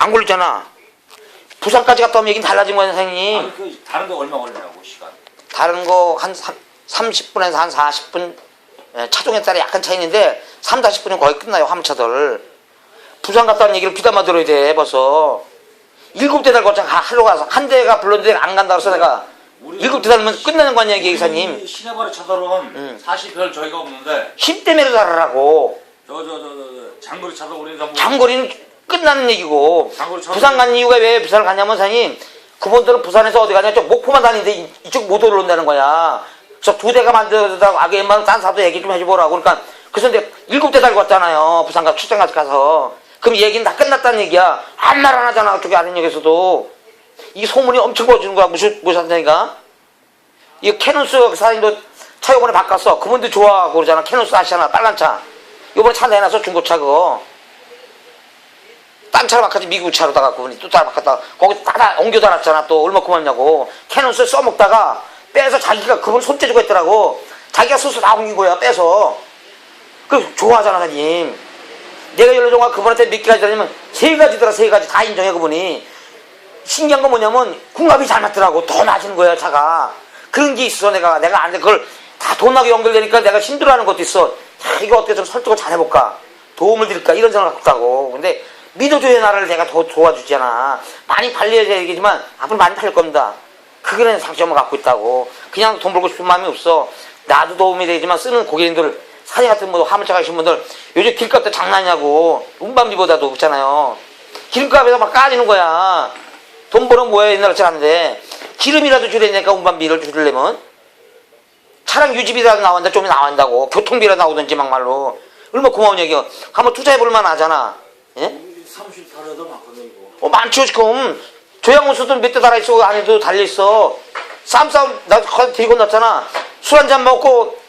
안 걸리잖아. 부산까지 갔다 오면 얘기는 달라진 거야, 선생님. 아니 그 다른 데 얼마 걸리냐고 시간. 다른 거 한 30분에서 한 40분 예, 차종에 따라 약간 차이는데 3, 40분이면 거의 끝나요 화물차들 부산 갔다는 얘기를 비담아 들어야 돼 벌써 일곱 대달 거장 하러 가서 한 대가 불렀는데 안 간다 그래서 내가 일곱 대달면 끝나는 거 아니야 이게 기사님 시내발의 차들은 응. 사실 별 저희가 없는데 힘 때문에 달으라고 저 저 저 저 장거리 차들 우리 다 뭐. 장거리는 끝나는 얘기고. 차도- 부산 간 이유가 왜 부산을 가냐면 사장님 그분들은 부산에서 어디 가냐? 저 목포만 다니는데 이- 이쪽 못 올라온다는 거야. 그래서 두 대가 만들어다가 아게 만딴 사도 얘기 좀 해줘보라고. 그러니까 그래서 이제 일곱 대 달고 왔잖아요. 부산 가 출장 같이 가서. 그럼 얘기는 다 끝났다는 얘기야. 아무 말 안 하잖아 그쪽에 아는 역에서도. 이 소문이 엄청 퍼지는 거야 무슨 무슨 사장이가? 이 캐논스 사장님도 차 요번에 바꿨어. 그분들 좋아하고 그러잖아. 캐논스 아시잖아 빨간 차. 요번에 차 내놔서 중고차 그거 딴 차로 바꿨지 미국 차로 다가 그분이 또 따라 바꿨다가 거기 따다 옮겨 달았잖아. 또 얼마 고맙냐고. 캐논스 써먹다가 빼서 자기가 그분 손재주가 있더라고. 자기가 스스로 다 옮긴 거야 빼서. 그 좋아하잖아 사님. 내가 연락종가 그분한테 몇 가지 다니면 세 가지더라 세 가지. 다 인정해 그분이. 신기한 건 뭐냐면 궁합이 잘 맞더라고. 더 맞은 거야 차가. 그런 게 있어 내가. 내가 안돼 그걸 다 돈하고 연결되니까 내가 힘들어하는 것도 있어. 야, 이거 어떻게 좀 설득을 잘 해볼까? 도움을 드릴까? 이런 생각을 갖고. 근데 믿어줘야 나를 내가 더 도와주잖아. 많이 팔려야 되겠지만 앞으로 많이 팔릴 겁니다. 그게 장점을 갖고 있다고. 그냥 돈 벌고 싶은 마음이 없어. 나도 도움이 되지만 쓰는 고객님들 사진 같은 뭐 화물차 가신 분들 요즘 길값도 장난이냐고. 운반비보다도 없잖아요. 기름값에서 막 까지는 거야. 돈 버는 뭐야 옛날같이 하는데 기름이라도 줄여야니까 운반비를 줄이려면? 차량 유지비라도 나온다 좀 나온다고. 교통비라도 나오든지 막말로. 얼마나 고마운 얘기야. 한번 투자해볼 만하잖아. 예? 38회도 많거든 이거. 어 많죠 지금. 조양호수도 몇 대 달아있어 안에도 달려있어. 쌈싸움 나 거기 들고 났잖아. 술 한 잔 먹고